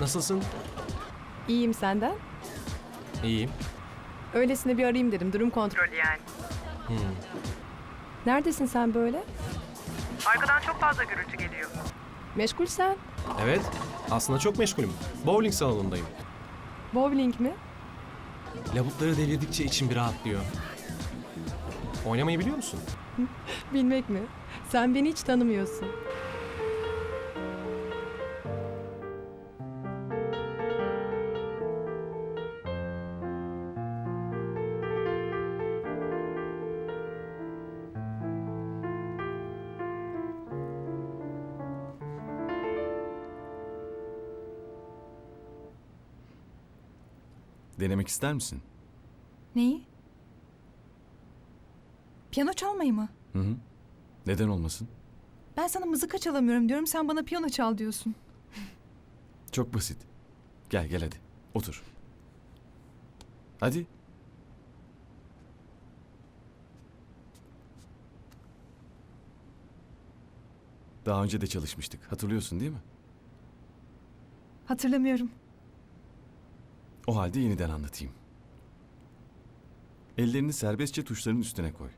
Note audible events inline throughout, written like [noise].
Nasılsın? İyiyim senden. İyiyim. Öylesine bir arayayım dedim. Durum kontrolü yani. Neredesin sen böyle? Arkadan çok fazla gürültü geliyor. Meşgul sen. Evet. Aslında çok meşgulüm. Bowling salonundayım. Bowling mi? Lavukları devirdikçe içim bir rahatlıyor. Oynamayı biliyor musun? Bilmek mi? Sen beni hiç tanımıyorsun. Denemek ister misin? Neyi? Piyano çalmayı mı? Hı hı. Neden olmasın? Ben sana mızıka çalamıyorum diyorum, sen bana piyano çal diyorsun. [laughs] Çok basit. Gel gel hadi. Otur. Hadi. Daha önce de çalışmıştık. Hatırlıyorsun değil mi? Hatırlamıyorum. O halde yeniden anlatayım. Ellerini serbestçe tuşların üstüne koy.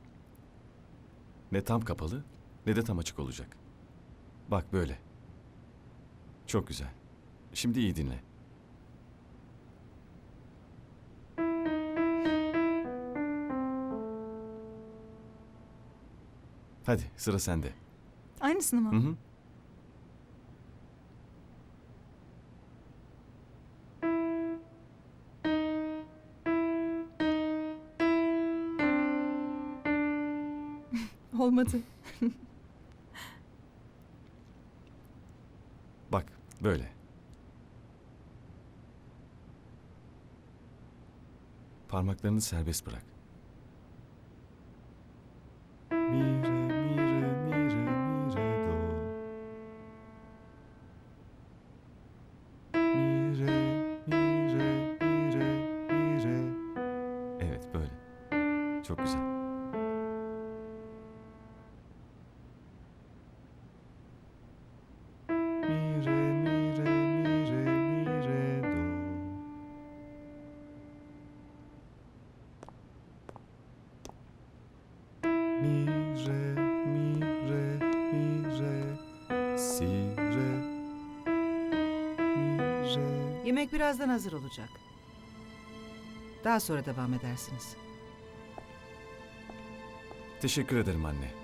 Ne tam kapalı ne de tam açık olacak. Bak böyle. Çok güzel. Şimdi iyi dinle. Hadi sıra sende. Aynısını mı? Hı hı. Olmadı. Bak böyle. Parmaklarını serbest bırak. Mi, re, mi, re, do. Mi, re, mi, re. Evet böyle. Çok güzel. Yemek birazdan hazır olacak. Daha sonra devam edersiniz. Teşekkür ederim anne.